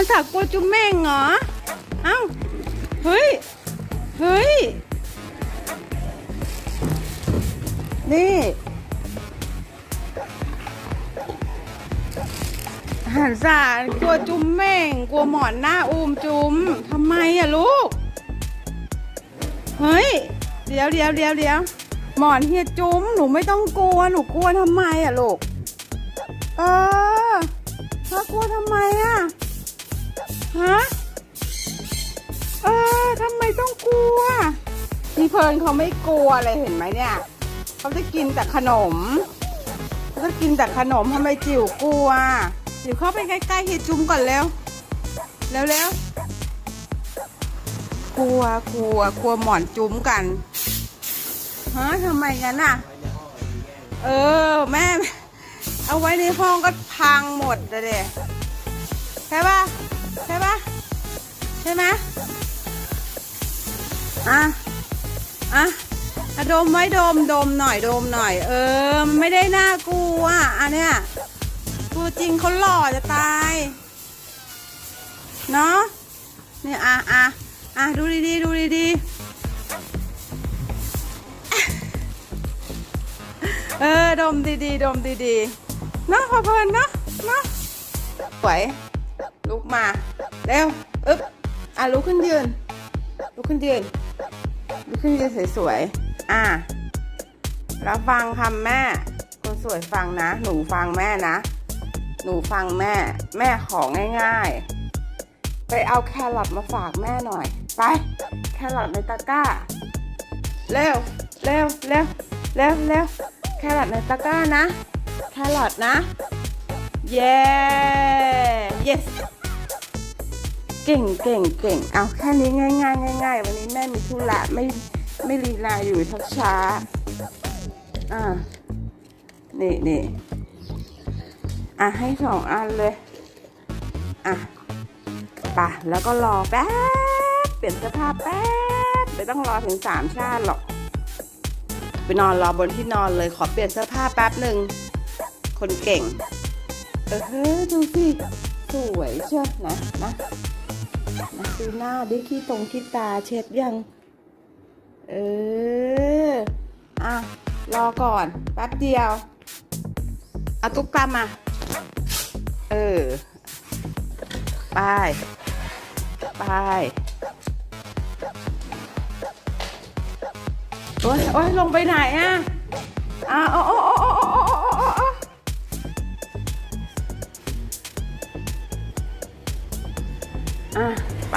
มันสักกลัวจุ๊มแม่งเหรอ เอ้า เฮ้ย เฮ้ย นี่หันสารกลัวจุ๊มแม่ง กลัวหมอนหน้าอูมจุ๊มทำไมอะลูก เฮ้ย เดี๋ยวเดี๋ยวเดี๋ยวเดี๋ยวหมอนเฮียจุ๊มหนูไม่ต้องกลัว หนูกลัวทำไมอะลูก เออเธอกลัวทำไมอะ เพลินเขาไม่กลัวเลยเห็นไหมเนี่ย เขาจะกินแต่ขนมเขาจะกินแต่ขนมทำไมจิ๋วกลัว จิ๋วเข้าไปใกล้ๆเฮจุ้มก่อนเร็วเร็วเร็วกลัวกลัวกลัวหมอนจุ้มกันฮะทำไมงั้นน่ะ เออ แม่ เอาไว้ในห้องก็พังหมดเลยเด็ใช่ปะใช่ปะใช่ไหมอะ ดมไว้ดมดมหน่อยดมหน่อย เออ ไม่ได้น่ากลัวอันเนี้ยตัวจริงเขาหล่อจะตายเนาะเนี่ยอะอะอะดูดีๆดูดีๆเออดมดีๆดมดีๆเนาะพอเพลินเนาะเนาะสวยลุกมาเร็วอึ๊บอะลุกขึ้นยืนลุกขึ้นยืนลุกขึ้นยืนสวยๆ อะแล้วฟังคำแม่ คนสวยฟังนะ หนูฟังแม่นะ หนูฟังแม่ แม่ของง่าย ๆ ไปเอาแครอทมาฝากแม่หน่อย ไป แครอทในตะกร้า เร็ว เร็ว เร็ว เร็ว เร็ว แครอทในตะกร้านะ แครอทนะ เย้ yes เก่งเก่งเก่งเอาแค่นี้ง่ายง่ายง่ายง่ายๆวันนี้แม่มีธุระไม่ ไม่ลีลาอยู่ทักช้า อ่า นี่นี่อะให้สองอันเลย อะป่ะแล้วก็รอแป๊บ เปลี่ยนเสื้อผ้าแป๊บ ไม่ต้องรอถึงสามชาติหรอก ไปนอนรอบนที่นอนเลย ขอเปลี่ยนเสื้อผ้าแป๊บหนึ่ง คนเก่ง เออเฮ้ยดูสิสวยเชียวนะนะมาดูหน้าดิขี้ตรงขี้ตาเช็ดยัง เออ อะ รอก่อน แป๊บเดียว เอาตุ๊กตามา เออ ไป ไป โอ๊ยโอ๊ยลงไปไหนอะอะโอ้โอ้โอ้โอ้โอ้อะ ไป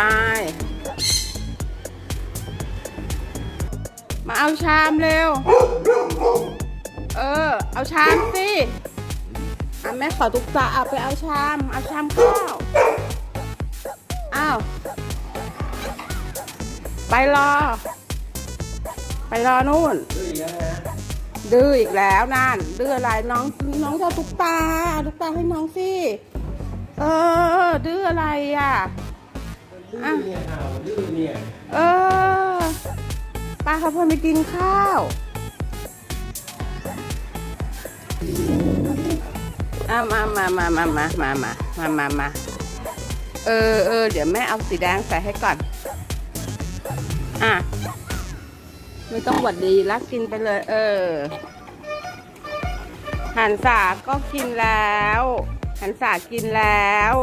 มาเอาชามเร็ว เออ เอาชามสิอะแม่ขอตุ๊กตาเอาไปเอาชาม เอาชามข้าว อ้าว ไปรอ ไปรอนู่น ดื้ออีกแล้วนั่น ดื้ออะไรน้องน้องจะเอาตุ๊กตาตุ๊กตาให้น้องสิ เออ ดื้ออะไรอะดื้อเนี่ยอ้าดื้อเนี่ย เออ ป้าเขาพนไปกินข้าวมามามามามามามามามามาเออเออเดี๋ยวแม่เอาสีแดงใส่ให้ก่อน อะ ไม่ต้องหวัดดีรักกินไปเลย เออ หันสาก็กินแล้ว หันสากินแล้ว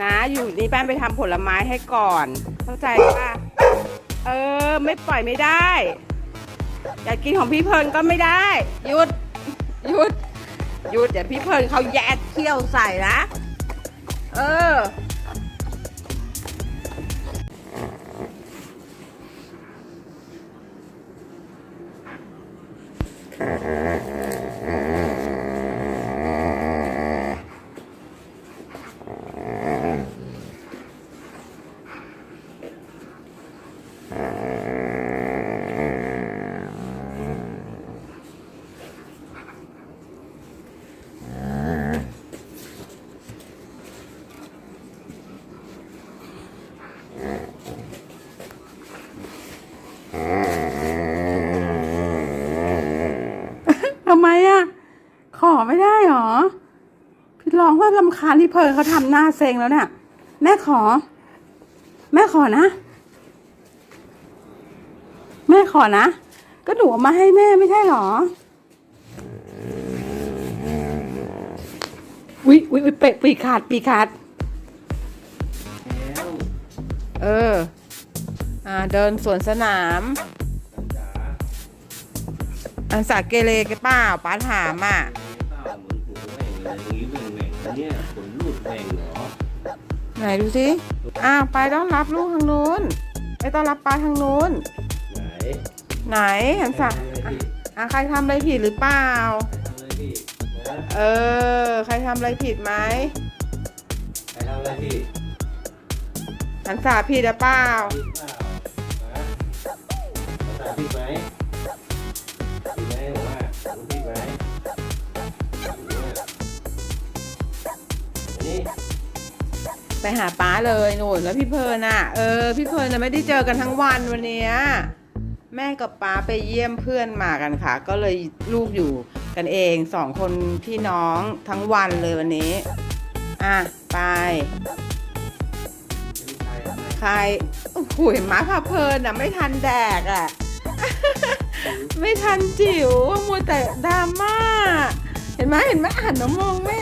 นะ อยู่นี่แป้นไปทำผลไม้ให้ก่อน เข้าใจป่ะ เออ ไม่ปล่อยไม่ได้ อยากกินของพี่เพลินก็ไม่ได้ หยุด หยุด หยุดเดี๋ยวพี่เพลินเขาแยกเขี้ยวใส่นะ เออ ทำไมอะ ขอไม่ได้หรอ พี่ร้องว่าลำคาญที่เพลินเขาทำหน้าเซ็งแล้วเนี่ย แม่ขอ แม่ขอนะ แม่ขอนะ ก็หนูมาให้แม่ไม่ใช่หรอวิวิวิเป็ดปีกขาดปีกขาด เออ อ่า เดินสวนสนามจ๋าอันสาเกเรกันเปล่าป้าถามอะเปล่าเหมือนหัวแหว่งอะไรอย่างนี้แหว่งแหว่งๆนะเนี่ยขนลูดแหว่งเหรอไหนดูสิอ้าวไปต้อนรับลูกทางนู้นไปต้อนรับป้าทางนู้น ไหน ไหนหันสักทำอะไรผิดอะใครทำอะไรผิดหรือเปล่าทำอะไรผิดนะเออ ใครทำอะไรผิดไหมใครทำอะไรผิด หันสาผิดหรือเปล่าผิดเปล่าฮะภาษาผิดไหมผิดไหมผมว่าผมผิดไหมนี่ไปหาป้าเลยหนูนแล้วพี่เพลินอะ เออ พี่เพลิร์นน่ะไม่ได้เจอกันทั้งวันวันเนี้ยแม่กับป้าไปเยี่ยมเพื่อนมากันค่ะ ก็เลยลูกอยู่กันเองสองคนพี่น้องทั้งวันเลยวันนี้ อะ ไป ใครทำไมใครโอ้โหมาพาเพลินอะ ไม่ทันแดกอะ ไม่ทันจิ๋วมัวแต่ดราม่า เห็นไหมเห็นไหมหันมามองแม่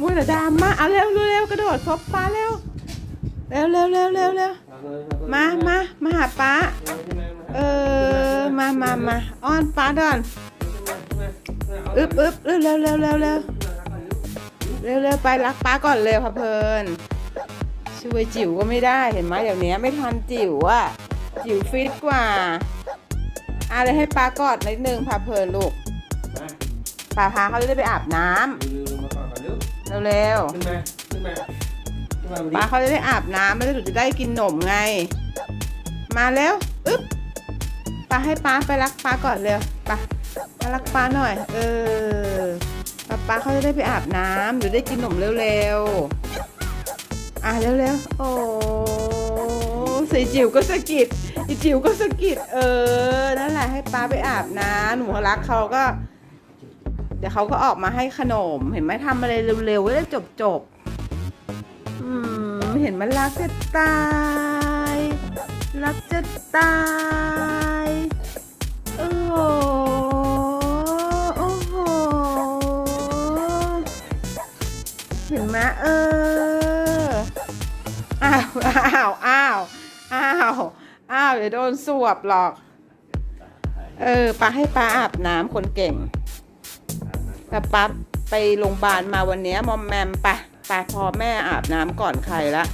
มัวแต่ดราม่าเอาเร็วเร็วกระโดดซบป้าเร็วเร็วเร็วเร็วเร็วเร็วมามามาหาป้า เออ มามามาอ้อนป้าดอนอึบอึบเร็วเร็วเร็วเร็วเร็วเร็วไปรักป้าก่อนเร็วค่ะเพลิน ช่วยจิ๋วก็ไม่ได้เห็นไหมเดี๋ยวนี้ไม่ทันจิ๋วอะจิ๋วฟิตกว่าอะเลยให้ป้ากอดนิดนึงพาเพลินลูกมาป้าพาเขาจะได้ไปอาบน้ำลืมๆมาก่อนก่อนเร็วเร็วขึ้นมาขึ้นมาขึ้นมาๆวันป้านี้เขาจะได้อาบน้ำแล้วหนูจะได้กินนมไง มาเร็วอึ๊บป้าให้ป้าไปรักป้าก่อนเร็วป้ามารักป้าหน่อย เออป้าป้าเขาจะได้ไปอาบน้ำหรือได้กินนมเร็วๆ อะเร็วๆ โอ้สีจิ๋วก็สะกิดอีจิ๋วก็สะกิด เออ นั่นแหละให้ป้าไปอาบน้ำหนูรักเขาก็ เดี๋ยวเขาก็ออกมาให้ขนม เห็นไหมทำอะไรเร็วๆแล้วจบจบๆ อืม เห็นมันรักจะตาย รักจะตาย โอ้โหโอ้โห เห็นไหมเออ อ้าวอ้าวอ้าวอ้าวอ้าวเดี๋ยวโดนสวบหรอก เออปาให้ปาอาบน้ำคนเก่งแต่ปั๊บไปโรงพยาบาลมาวันนี้มอมแมมไปไปพอแม่อาบน้ำก่อนใครละ